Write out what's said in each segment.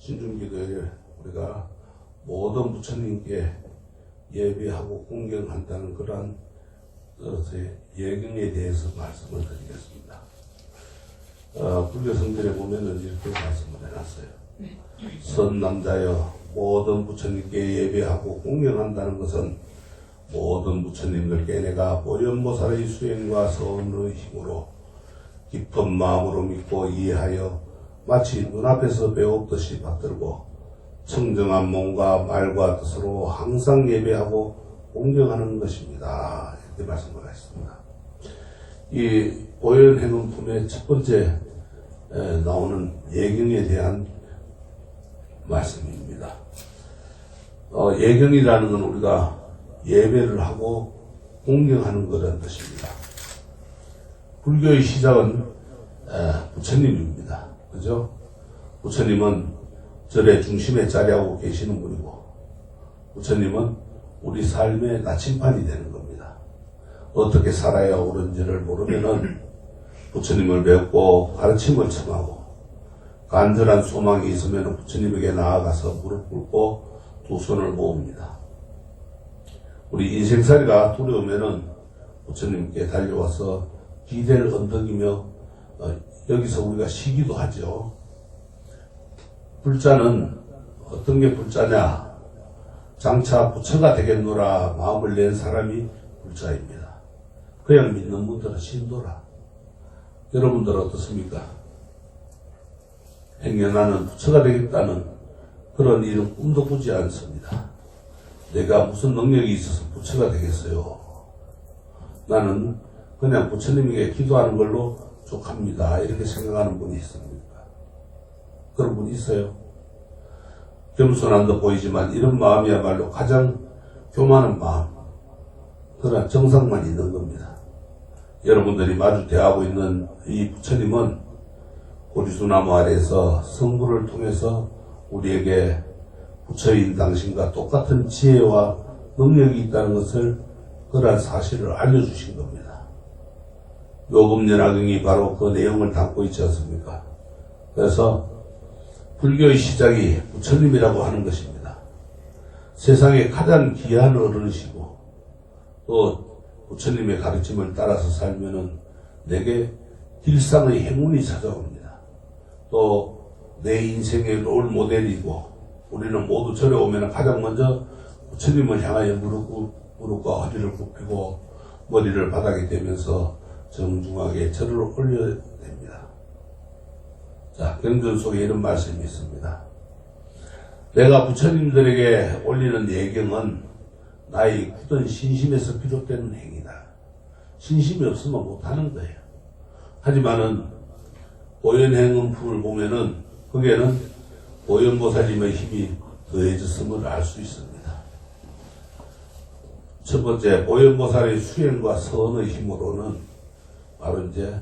신중기도에 우리가 모든 부처님께 예배하고 공경한다는 그러한 것의 예경에 대해서 말씀을 드리겠습니다. 어, 불교 성전에 보면은 이렇게 말씀을 해놨어요. 선 남자여 모든 부처님께 예배하고 공경한다는 것은 모든 부처님들께 내가 보현보살의 수행과 서언의 힘으로 깊은 마음으로 믿고 이해하여 마치 눈앞에서 배웠듯이 받들고 청정한 몸과 말과 뜻으로 항상 예배하고 공경하는 것입니다. 이렇게 말씀을 하셨습니다. 이 보현행음품의 첫 번째 에, 나오는 예경에 대한 말씀입니다. 어, 예경이라는 건 우리가 예배를 하고 공경하는 그런 뜻입니다. 불교의 시작은 에, 부처님입니다. 그죠? 부처님은 절의 중심에 자리하고 계시는 분이고, 부처님은 우리 삶의 나침판이 되는 겁니다. 어떻게 살아야 옳은지를 모르면은 부처님을 배웠고 가르침을 청하고 간절한 소망이 있으면 부처님에게 나아가서 무릎 꿇고 두 손을 모읍니다. 우리 인생살이가 두려우면은 부처님께 달려와서 기대를 언덕이며 어, 여기서 우리가 쉬기도 하죠. 불자는 어떤 게 불자냐? 장차 부처가 되겠노라 마음을 낸 사람이 불자입니다. 그냥 믿는 분들은 신도라. 여러분들 어떻습니까? 행여 나는 부처가 되겠다는 그런 일은 꿈도 꾸지 않습니다. 내가 무슨 능력이 있어서 부처가 되겠어요. 나는 그냥 부처님에게 기도하는 걸로 족합니다. 이렇게 생각하는 분이 있습니까? 그런 분 있어요. 겸손한 듯 보이지만 이런 마음이야말로 가장 교만한 마음. 그러나 정상만 있는 겁니다. 여러분들이 마주 대하고 있는 이 부처님은 고리수나무 아래에서 성부를 통해서 우리에게 부처인 당신과 똑같은 지혜와 능력이 있다는 것을 그러한 사실을 알려주신 겁니다. 요금연화경이 바로 그 내용을 담고 있지 않습니까? 그래서 불교의 시작이 부처님이라고 하는 것입니다. 세상에 가장 귀한 어른이시고 또 부처님의 가르침을 따라서 살면은 내게 일상의 행운이 찾아옵니다. 또 내 인생의 롤 모델이고 우리는 모두 절에 오면 가장 먼저 부처님을 향하여 무릎, 꿇- 무릎과 허리를 굽히고 머리를 바닥에 대면서 정중하게 절을 올려야 됩니다. 자, 경전 속에 이런 말씀이 있습니다. 내가 부처님들에게 올리는 예경은 나의 굳은 신심에서 비롯되는 행위다. 신심이 없으면 못하는 거예요. 하지만은 보현행음품을 보면은 거기에는 보현보살님의 힘이 더해졌음을 알 수 있습니다. 첫 번째 보현보살의 수행과 선의 힘으로는 바로 이제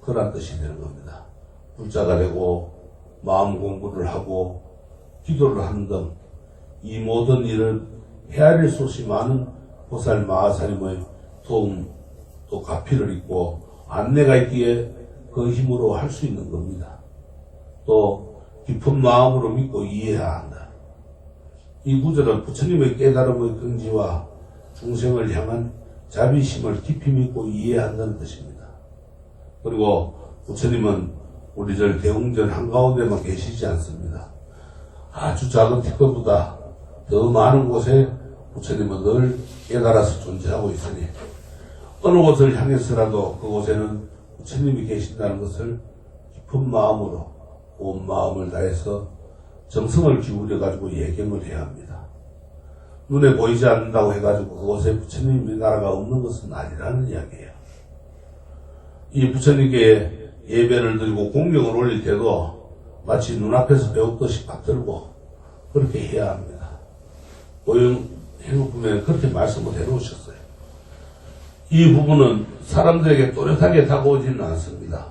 그런 뜻이 되는 겁니다. 불자가 되고 마음 공부를 하고 기도를 하는 등 이 모든 일을 헤아릴 수 없이 많은 보살 마하사님의 도움 또 가피를 있고 안내가 있기에 그 힘으로 할 수 있는 겁니다. 또 깊은 마음으로 믿고 이해해야 한다. 이 구절은 부처님의 깨달음의 긍지와 중생을 향한 자비심을 깊이 믿고 이해한다는 뜻입니다. 그리고 부처님은 우리 절 대웅전 한가운데만 계시지 않습니다. 아주 작은 티끌보다 더 많은 곳에 부처님은 늘 깨달아서 존재하고 있으니 어느 곳을 향해서라도 그곳에는 부처님이 계신다는 것을 깊은 마음으로 온 마음을 다해서 정성을 기울여 가지고 예경을 해야 합니다. 눈에 보이지 않는다고 해가지고 그곳에 부처님의 나라가 없는 것은 아니라는 이야기예요. 이 부처님께 예배를 드리고 공경을 올릴 때도 마치 눈앞에서 배웠듯이 받들고 그렇게 해야 합니다. 오영 행복품에 그렇게 말씀을 해놓으셨어요. 이 부분은 사람들에게 또렷하게 다가오지는 않습니다.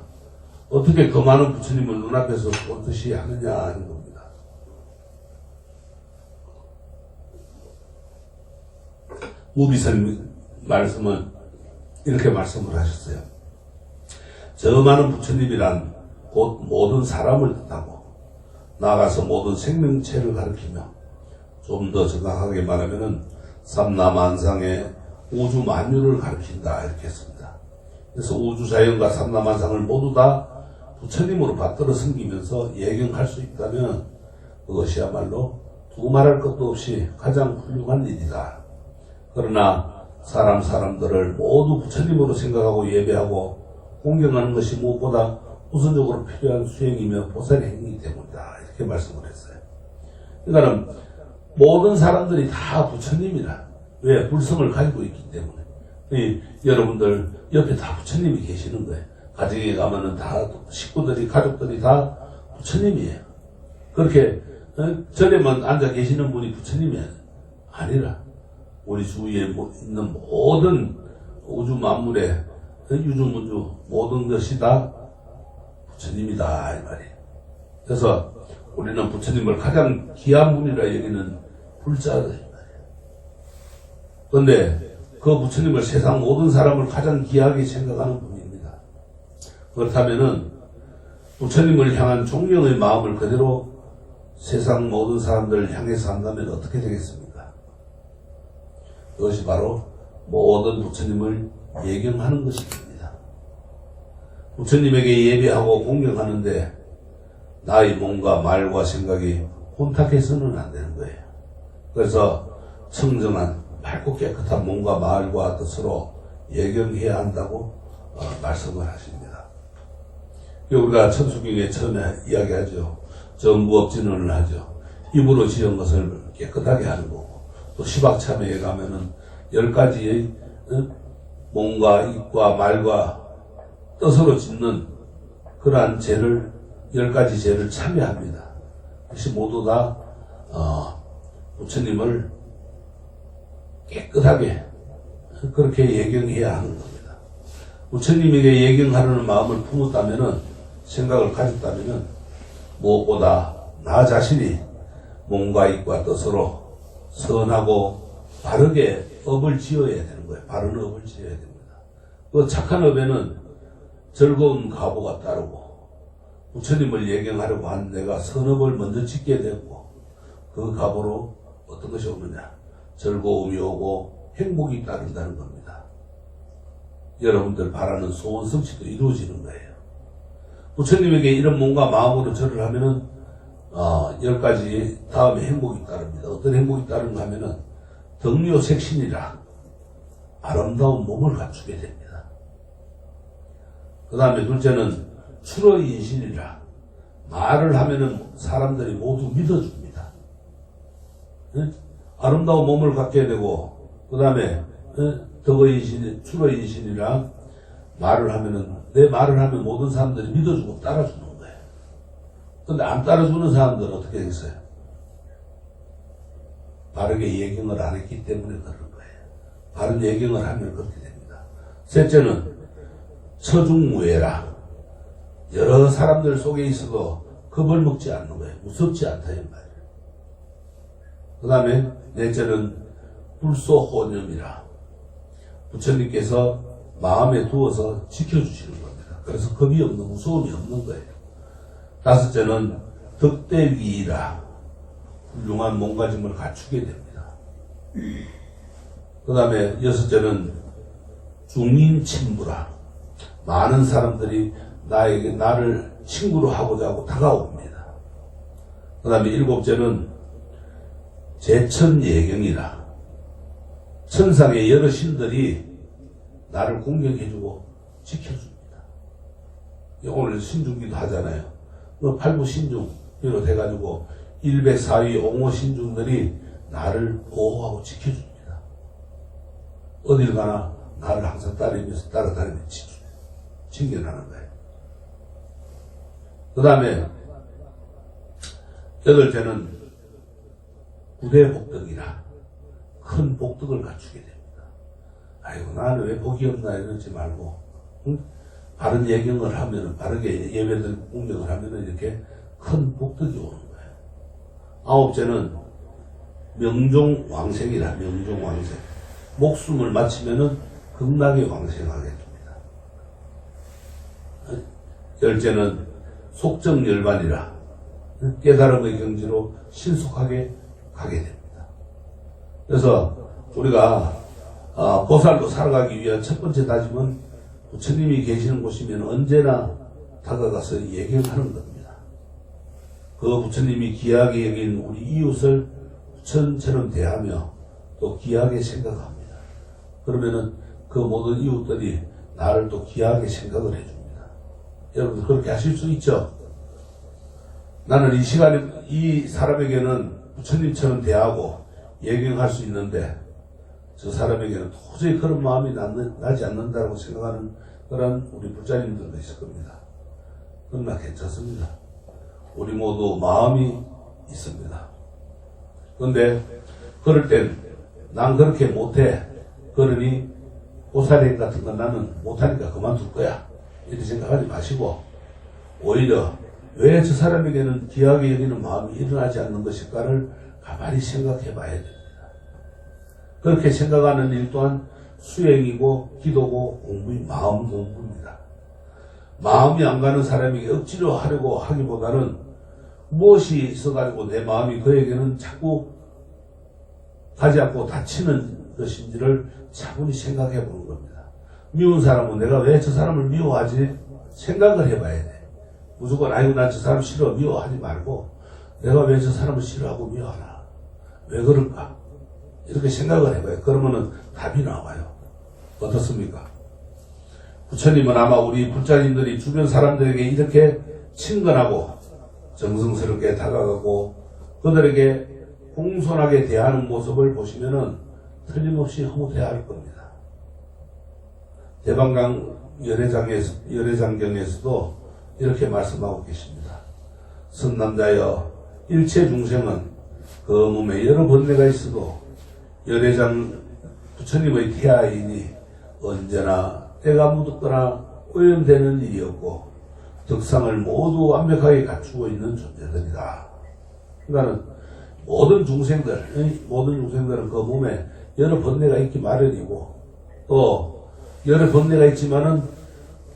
어떻게 그 많은 부처님을 눈앞에서 보듯이 하느냐 하는 겁니다. 무비선 말씀은 이렇게 말씀을 하셨어요. 저 많은 부처님이란 곧 모든 사람을 뜻하고 나아가서 모든 생명체를 가리키며 좀 더 정확하게 말하면은 삼라만상의 우주 만유를 가리킨다 이렇게 했습니다. 그래서 우주 자연과 삼라만상을 모두 다 부처님으로 받들어 섬기면서 예경할 수 있다면 그것이야말로 두말할 것도 없이 가장 훌륭한 일이다. 그러나 사람 사람들을 모두 부처님으로 생각하고 예배하고 공경하는 것이 무엇보다 우선적으로 필요한 수행이며 보살의 행위이기 때문이다. 이렇게 말씀을 했어요. 그러니까는 모든 사람들이 다 부처님이라. 왜? 불성을 가지고 있기 때문에. 이, 여러분들 옆에 다 부처님이 계시는 거예요. 가정에 가면은 다 식구들이, 가족들이 다 부처님이에요. 그렇게 어? 절에만 앉아 계시는 분이 부처님이 아니라 우리 주위에 모- 있는 모든 우주 만물의 어? 유주문주 모든 것이 다 부처님이다 이 말이에요. 그래서 우리는 부처님을 가장 귀한 분이라 여기는 불자다 이 말이에요. 그런데 그 부처님을 세상 모든 사람을 가장 귀하게 생각하는 분입니다. 그렇다면은 부처님을 향한 존경의 마음을 그대로 세상 모든 사람들을 향해서 한다면 어떻게 되겠습니까? 그것이 바로 모든 부처님을 예경하는 것이 됩니다. 부처님에게 예배하고 공경하는데 나의 몸과 말과 생각이 혼탁해서는 안 되는 거예요. 그래서 청정한 밝고 깨끗한 몸과 말과 뜻으로 예경해야 한다고 어, 말씀을 하십니다. 우리가 천수경에 처음에 이야기하죠. 정부 업진언을 하죠. 입으로 지은 것을 깨끗하게 하는 거고 또 시박참회에 가면은 열 가지의 어? 몸과 입과 말과 뜻으로 짓는 그러한 죄를 열 가지 죄를 참여합니다. 그것이 모두 다 어, 부처님을 깨끗하게 그렇게 예경해야 하는 겁니다. 부처님에게 예경하려는 마음을 품었다면은 생각을 가졌다면은 무엇보다 나 자신이 몸과 입과 뜻으로 선하고 바르게 업을 지어야 되는 거예요. 바른 업을 지어야 됩니다. 그 착한 업에는 즐거운 가보가 따르고 부처님을 예경하려고 한 내가 선업을 먼저 짓게 되었고 그 가보로 어떤 것이 오느냐 즐거움이 오고 행복이 따른다는 겁니다. 여러분들 바라는 소원 성취도 이루어지는 거예요. 부처님에게 이런 몸과 마음으로 절을 하면은 어, 열 가지 다음에 행복이 따릅니다. 어떤 행복이 따르는가 하면은 덕묘색신이라 아름다운 몸을 갖추게 됩니다. 그 다음에 둘째는 출어인신이라 말을 하면은 사람들이 모두 믿어줍니다. 예? 아름다운 몸을 갖게 되고 그 다음에 덕어인신, 출어인신이라 말을 하면은 내 말을 하면 모든 사람들이 믿어주고 따라주는 거예요. 근데 안 따라주는 사람들은 어떻게 되겠어요? 바르게 예경을 안 했기 때문에 그런 거예요. 바른 예경을 하면 그렇게 됩니다. 셋째는 처중무예라. 여러 사람들 속에 있어도 겁을 먹지 않는 거예요. 무섭지 않다 이 말이에요. 그 다음에 넷째는 불소혼념이라. 부처님께서 마음에 두어서 지켜주시는 겁니다. 그래서 겁이 없는, 무서움이 없는 거예요. 다섯째는 덕대위이라. 훌륭한 몸가짐을 갖추게 됩니다. 그 다음에 여섯째는 중인친부라. 많은 사람들이 나에게, 나를 친구로 하고자 하고 다가옵니다. 그 다음에 일곱째는 제천 예경이라. 천상의 여러 신들이 나를 공격해주고 지켜줍니다. 오늘 신중기도 하잖아요. 그 팔부 신중 비롯해가지고 104위 옹호 신중들이 나를 보호하고 지켜줍니다. 어딜 가나 나를 항상 따르면서 따라다니며 지- 챙겨나는 거예요. 그 다음에 여덟째는 부대 복덕이라 큰 복덕을 갖추게 됩니다. 아이고 나는 왜 복이 없나 이러지 말고 응? 바른 예경을 하면은 바르게 예배들 공경을 하면은 이렇게 큰 복덕이 오는. 아홉째는 명종 왕생이라 명종 왕생 목숨을 마치면은 극락에 왕생하게 됩니다. 어? 열째는 속정열반이라 깨달음의 경지로 신속하게 가게 됩니다. 그래서 우리가 아, 보살로 살아가기 위한 첫 번째 다짐은 부처님이 계시는 곳이면 언제나 다가가서 예경하는 겁니다. 그 부처님이 귀하게 여긴 우리 이웃을 부처처럼 대하며 또 귀하게 생각합니다. 그러면은 그 모든 이웃들이 나를 또 귀하게 생각을 해줍니다. 여러분 그렇게 하실 수 있죠? 나는 이 시간에 이 사람에게는 부처님처럼 대하고 예경할 수 있는데 저 사람에게는 도저히 그런 마음이 나- 나지 않는다고 생각하는 그런 우리 불자님들도 있을 겁니다. 그러나 괜찮습니다. 우리 모두 마음이 있습니다. 그런데 그럴 땐 난 그렇게 못해. 그러니 보살행 같은 건 나는 못하니까 그만둘 거야. 이렇게 생각하지 마시고 오히려 왜 저 사람에게는 귀하게 여기는 마음이 일어나지 않는 것일까를 가만히 생각해 봐야 됩니다. 그렇게 생각하는 일 또한 수행이고 기도고 공부인 마음 공부입니다. 마음이 안 가는 사람에게 억지로 하려고 하기보다는 무엇이 있어가지고 내 마음이 그에게는 자꾸 가지 않고 다치는 것인지를 차분히 생각해 보는 겁니다. 미운 사람은 내가 왜 저 사람을 미워하지? 생각을 해봐야 돼. 무조건 아이고 난저 사람 싫어 미워하지 말고 내가 왜 저 사람을 싫어하고 미워하나? 왜 그럴까? 이렇게 생각을 해봐요. 그러면은 답이 나와요. 어떻습니까? 부처님은 아마 우리 불자님들이 주변 사람들에게 이렇게 친근하고 정성스럽게 다가가고 그들에게 공손하게 대하는 모습을 보시면은 틀림없이 허무대할 겁니다. 대방강 열애장에서, 열애장경에서도 이렇게 말씀하고 계십니다. 선남자여 일체 중생은 그 몸에 여러 번뇌가 있어도 열애장 부처님의 태아이니 언제나 때가 묻었거나 오염되는 일이 없고 덕상을 모두 완벽하게 갖추고 있는 존재들이다. 그러니까는 모든 중생들, 이 모든 중생들은 그 몸에 여러 번뇌가 있기 마련이고 또 여러 번뇌가 있지만은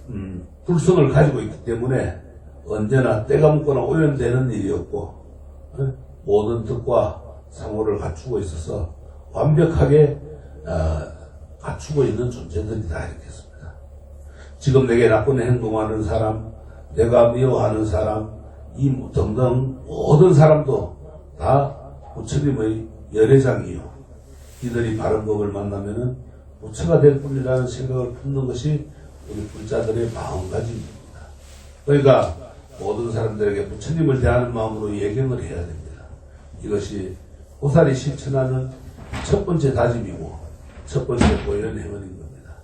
음, 불성을 가지고 있기 때문에 언제나 때가 묻거나 오염되는 일이 없고 어? 모든 덕과 상호를 갖추고 있어서 완벽하게 어, 갖추고 있는 존재들이다 이렇게 했습니다. 지금 내게 나쁜 행동하는 사람, 내가 미워하는 사람, 이 등등 모든 사람도 다 부처님의 열애장이요. 이들이 바른 법을 만나면은 부처가 될 뿐이라는 생각을 품는 것이 우리 불자들의 마음가짐입니다. 그러니까 모든 사람들에게 부처님을 대하는 마음으로 예경을 해야 됩니다. 이것이 호살이 실천하는 첫 번째 다짐이고 첫 번째 보이는 행운인 겁니다.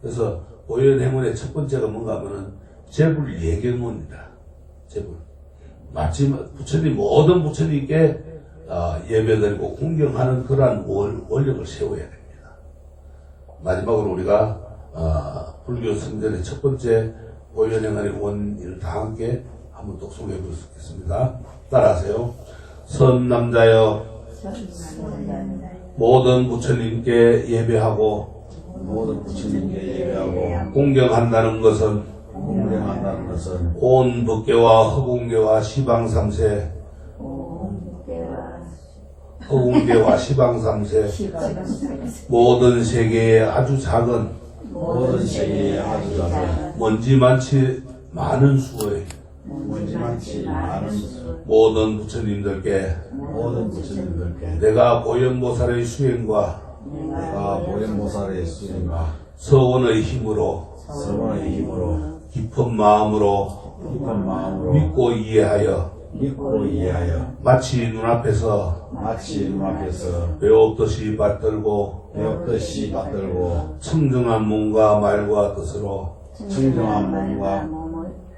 그래서 보이는 행운의 첫 번째가 뭔가 하면은 제불 예경문이다. 제불. 마치 부처님 모든 부처님께 아, 예배드리고 공경하는 그러한 원- 원력을 세워야 됩니다. 마지막으로 우리가 아, 불교 성전의 첫 번째 보현행안의 원인을 다 함께 한번 독송해 보겠습니다. 따라하세요. 선남자여 모든 부처님께 예배하고 모든 부처님께 예배하고 공경한다는 것은 공경한다는 것은 온 법계와 허공계와 시방 삼세. 허공계와 시방 삼세. 모든 세계의 아주 작은 모든 세계에 아주 작은 먼지만치 많은 수의 많지 많은 모든 부처님들께 모든 부처님들께 내가 보현보살의 수행과 내가 보현보살의 수행과 서원의 힘으로 서원의 힘으로 깊은 마음으로 깊은 마음으로 믿고 이해하여 믿고 이해하여 마치 눈앞에서 마치 눈앞에서 배웠듯이 받들고 배웠듯이 받들고 청정한 몸과 말과 뜻으로 청정한 몸과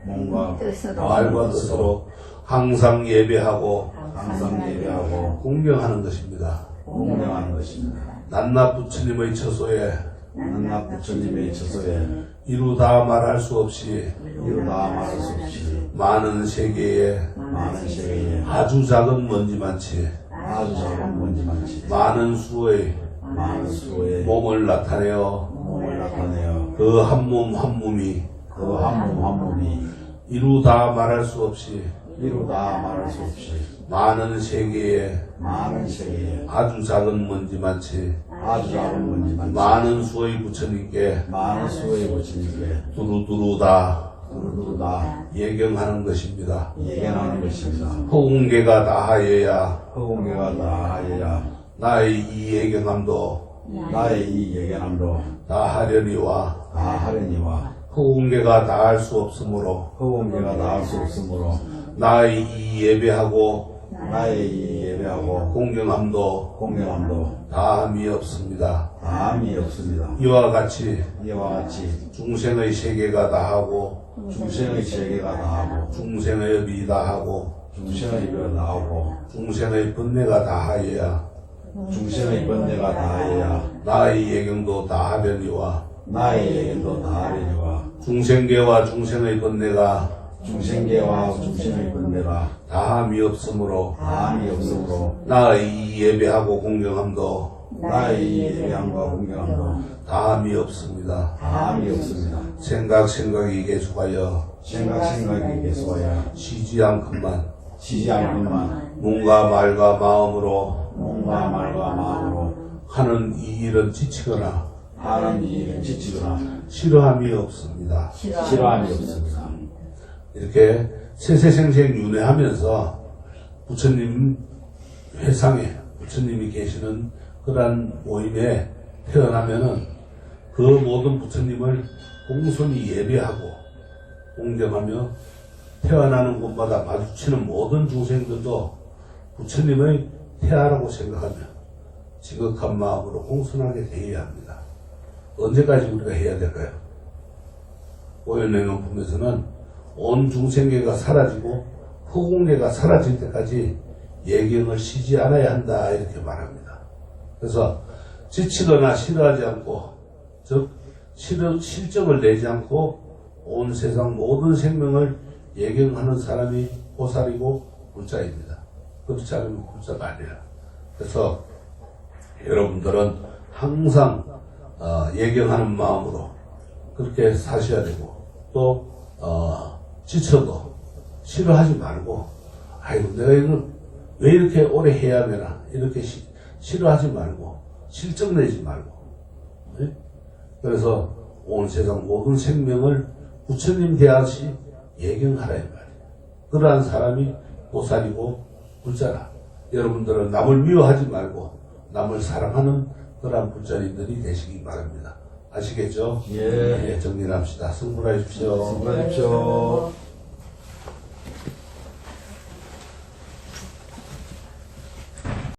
몸과 말과 뜻으로 항상 예배하고 항상 예배하고 공경하는 것입니다. 공경하는 것입니다. 낱낱 부처님의 처소에 한낱 부처님의 처소에 이루다 말할 수 없이 이루다 말할 수 없이 많은 세계에 많은 세계에 아주 작은 먼지만치 아주 작은 먼지 많지 많은 수의 많은 수의 몸을 나타내어 몸을 나타내어 그 한 몸 한 몸이 그 한 몸 한 몸이 이루다 말할 수 없이 이루다 말할 수 없이 많은 세계에 많은 세계에 아주 작은 먼지만치 아주 작은 먼지만 많은 수의 부처님께 많은 수의 부처님께 두루두루 다 두루두루 다 예경하는 것입니다. 예견하는 것입니다. 허공계가 다하여야 허공계가 다하여야 나의 이 예경함도 나의 이 예견함도 다하려니와 다하려니와 허공계가 다할 수 없으므로 허공계가 다할 수 없으므로 나의 이 예배하고 나의 이 예배하고 공경함도 공경함도 다함이 없습니다. 다함이 없습니다. 이와 같이 이와 같이 중생의 세계가 다하고 중생의 세계가 다하고 중생의 비 다하고 중생의 뼈 다하고 중생의 번뇌가 다하여야 중생의 번뇌가 다하여야 나의 예경도 다하려니와 나의 예견도 다하려니와 중생계와 중생의 번뇌가 중생계와 중생의 번뇌가 다함이 없으므로 다함이 없으므로 나의 이 예배하고 공경함도 나의 이 예배함과 공경함도 다함이 없습니다. 다함이 없습니다. 생각 생각이 계속하여 생각 생각이 계속하여 쉬지 않건만 쉬지 않건만 몸과 말과 마음으로 몸과 말과 마음으로 하는 이 일은 지치거나 하는 일을 지치거나 싫어함이 없습니다. 싫어함이 없습니다. 이렇게 세세생생 윤회하면서 부처님 회상에 부처님이 계시는 그러한 모임에 태어나면은 그 모든 부처님을 공손히 예배하고 공경하며 태어나는 곳마다 마주치는 모든 중생들도 부처님의 태아라고 생각하며 지극한 마음으로 공손하게 대해야 합니다. 언제까지 우리가 해야 될까요? 오연행용품에서는 온 중생계가 사라지고 후공계가 사라질 때까지 예경을 쉬지 않아야 한다 이렇게 말합니다. 그래서 지치거나 싫어하지 않고 즉 실- 실적을 내지 않고 온 세상 모든 생명을 예경하는 사람이 보살이고 불자입니다. 그렇지 않으면 불자가 아니라 그래서 여러분들은 항상 어, 예경하는 마음으로 그렇게 사셔야 되고 또 어, 지쳐도 싫어하지 말고 아이고 내가 이걸 왜 이렇게 오래 해야 되나? 이렇게 시- 싫어하지 말고 실적 내지 말고. 네? 그래서 온 세상 모든 생명을 부처님 대하시 예경하라 이 말이에요 그러한 사람이 보살이고 불자라. 여러분들은 남을 미워하지 말고 남을 사랑하는 그러한 불자리들이 되시기 바랍니다 아시겠죠? 예. 예, 정리합시다. 승부하십시오. 수고하십시오.